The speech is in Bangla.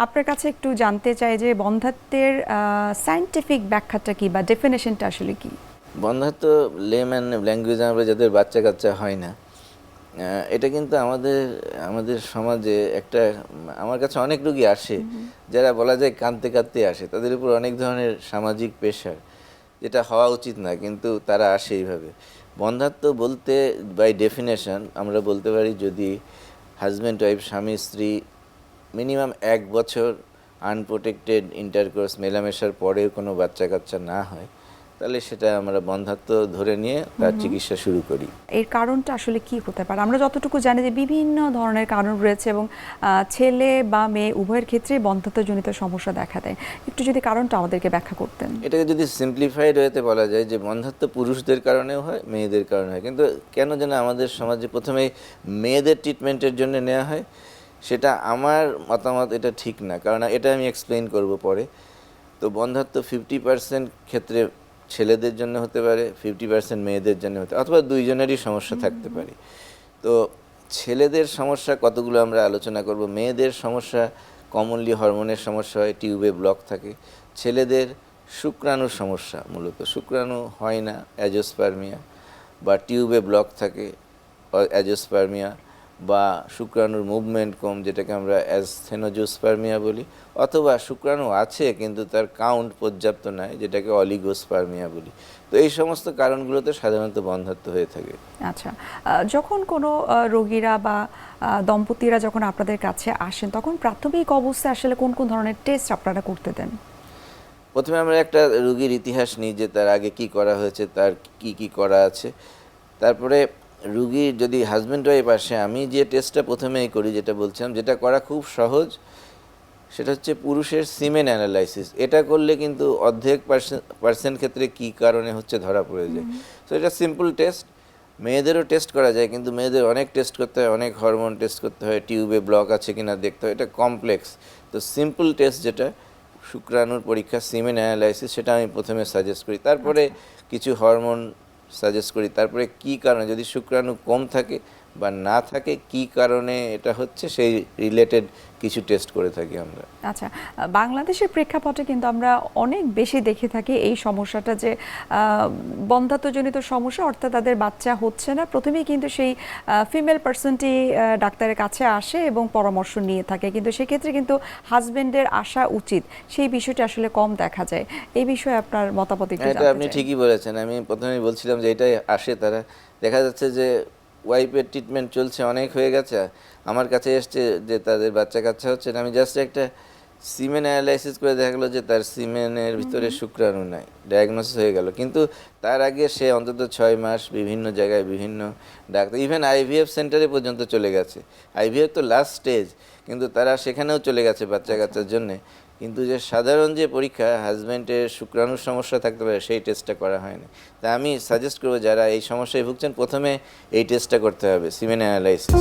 আপনার কাছে একটু জানতে চাই যে বন্ধাত্বের সায়েন্টিফিক ব্যাখ্যাটা কি বা ডেফিনেশনটা আসলে কি? বন্ধাত্ম লেম্যান ল্যাঙ্গুয়েজ আমরা যাদের বাচ্চা কাচ্চা হয় না এটা কিন্তু আমাদের আমাদের সমাজে একটা আমার কাছে অনেক রুগী আসে যারা বলা যায় কাঁদতে কাঁদতে আসে তাদের উপর অনেক ধরনের সামাজিক পেশার যেটা হওয়া উচিত না কিন্তু তারা আসে এইভাবে। বন্ধাত্ম বলতে বাই ডেফিনেশন আমরা বলতে পারি যদি হাজব্যান্ড ওয়াইফ স্বামী স্ত্রী মিনিমাম এক বছর আনপ্রোটেক্টেড ইন্টারকোর্স মেলামেশার পরেও কোনো বাচ্চা কাচ্চা না হয় তাহলে সেটা আমরা বন্ধাত্ম ধরে নিয়ে তার চিকিৎসা শুরু করি। এর কারণটা আসলে কি হতে পারে? আমরা যতটুকু জানি যে বিভিন্ন ধরনের কারণ রয়েছে এবং ছেলে বা মেয়ে উভয়ের ক্ষেত্রে বন্ধাত্বজনিত সমস্যা দেখা দেয়। একটু যদি কারণটা আমাদেরকে ব্যাখ্যা করতেন। এটাকে যদি সিম্পলিফাইড হয়েতে বলা যায় যে বন্ধাত্ম পুরুষদের কারণেও হয় মেয়েদের কারণে হয়। কিন্তু কেন যেন আমাদের সমাজে প্রথমে মেয়েদের ট্রিটমেন্টের জন্য নেওয়া হয় সেটা আমার মতামত এটা ঠিক না। কারণ এটা আমি এক্সপ্লেন করব পরে। তো বন্ধাত্ম ফিফটি পার্সেন্ট ক্ষেত্রে ছেলেদের জন্য হতে পারে ফিফটি পার্সেন্ট মেয়েদের জন্য হতে অথবা দুইজনেরই সমস্যা থাকতে পারে। তো ছেলেদের সমস্যা কতগুলো আমরা আলোচনা করব? মেয়েদের সমস্যা কমনলি হরমোনের সমস্যা হয় টিউবে ব্লক থাকে। ছেলেদের শুক্রাণুর সমস্যা মূলত। শুক্রাণু হয় না অ্যাজোস্পার্মিয়া বা টিউবে ব্লক থাকে অ্যাজোস্পার্মিয়া বা শুক্রাণুর মুভমেন্ট কম যেটাকে আমরা অ্যাসথেনোজোস্পার্মিয়া বলি অথবা শুক্রাণু আছে কিন্তু তার কাউন্ট পর্যাপ্ত নয় যেটাকে অলিগোস্পার্মিয়া বলি। তো এই সমস্ত কারণগুলোতে সাধারণত বন্ধাত্ম হয়ে থাকে। আচ্ছা যখন কোনো রোগীরা বা দম্পতিরা যখন আপনাদের কাছে আসেন তখন প্রাথমিক অবস্থায় আসলে কোন কোন ধরনের টেস্ট আপনারা করতে দেন? প্রথমে আমরা একটা রুগীর ইতিহাস নিই যে তার আগে কি করা হয়েছে তার কি কি করা আছে। তারপরে রুগীর যদি হাজব্যান্ড ওয়াইফ আসে আমি যে টেস্টটা প্রথমেই করি যেটা বলছিলাম যেটা করা খুব সহজ সেটা হচ্ছে পুরুষের সিমেন অ্যানালাইসিস এটা করলে কিন্তু অর্ধেক পার্সেন্ট ক্ষেত্রে কি কারণে হচ্ছে ধরা পড়ে যায়। তো এটা সিম্পল টেস্ট মেয়েদেরও টেস্ট করা যায় কিন্তু মেয়েদের অনেক টেস্ট করতে হয় অনেক হরমোন টেস্ট করতে হয় টিউবে ব্লক আছে কিনা দেখতে হয় এটা কমপ্লেক্স তো সিম্পল টেস্ট যেটা শুক্রাণুর পরীক্ষা সিমেন অ্যানালাইসিস সেটা আমি প্রথমে সাজেস্ট করি। তারপরে কিছু হরমোন সাজেস্ট করি। তারপরে কি কারণে? যদি শুক্রাণু কম থাকে বা না থাকে কি কারণে এটা হচ্ছে সেই রিলেটেড কিছু টেস্ট করে থাকি আমরা। আচ্ছা বাংলাদেশের প্রেক্ষাপটে কিন্তু আমরা অনেক বেশি দেখে থাকি এই সমস্যাটা যে বন্ধাত্বজনিত সমস্যা অর্থাৎ তাদের বাচ্চা হচ্ছে না। প্রথমেই কিন্তু সেই ফিমেল পার্সনটি ডাক্তারের কাছে আসে এবং পরামর্শ নিয়ে থাকে। কিন্তু সেক্ষেত্রে কিন্তু হাজবেন্ডের আসা উচিত। সেই বিষয়টা আসলে কম দেখা যায়। এই বিষয়ে আপনার মতামত হ্যাঁ, এটা আপনি ঠিকই বলেছেন। আমি প্রথমেই বলছিলাম যে এটাই আসে তারা দেখা যাচ্ছে যে ওয়াইফের ট্রিটমেন্ট চলছে অনেক হয়ে গেছে। আমার কাছে এসছে যে তাদের বাচ্চা কাচ্চা হচ্ছে না। আমি জাস্ট একটা সিমেন অ্যানালাইসিস করে দেখা গেলো যে তার সিমেনের ভিতরে শুক্রাণু নাই। ডায়াগনোসিস হয়ে গেল। কিন্তু তার আগে সে অন্তত ছয় মাস বিভিন্ন জায়গায় বিভিন্ন ডাক্তার ইভেন আইভিএফ সেন্টারে পর্যন্ত চলে গেছে। আইভিএফ তো লাস্ট স্টেজ কিন্তু তারা সেখানেও চলে গেছে বাচ্চা কাচ্চার জন্যে। কিন্তু যে সাধারণ যে পরীক্ষা হাজব্যান্ডের শুক্রাণুর সমস্যা থাকতে পারে, সেই টেস্টটা করা হয়নি। তা আমি সাজেস্ট করব যারা এই সমস্যায় ভুগছেন, প্রথমে এই টেস্টটা করতে হবে সিমেন অ্যানালাইসিস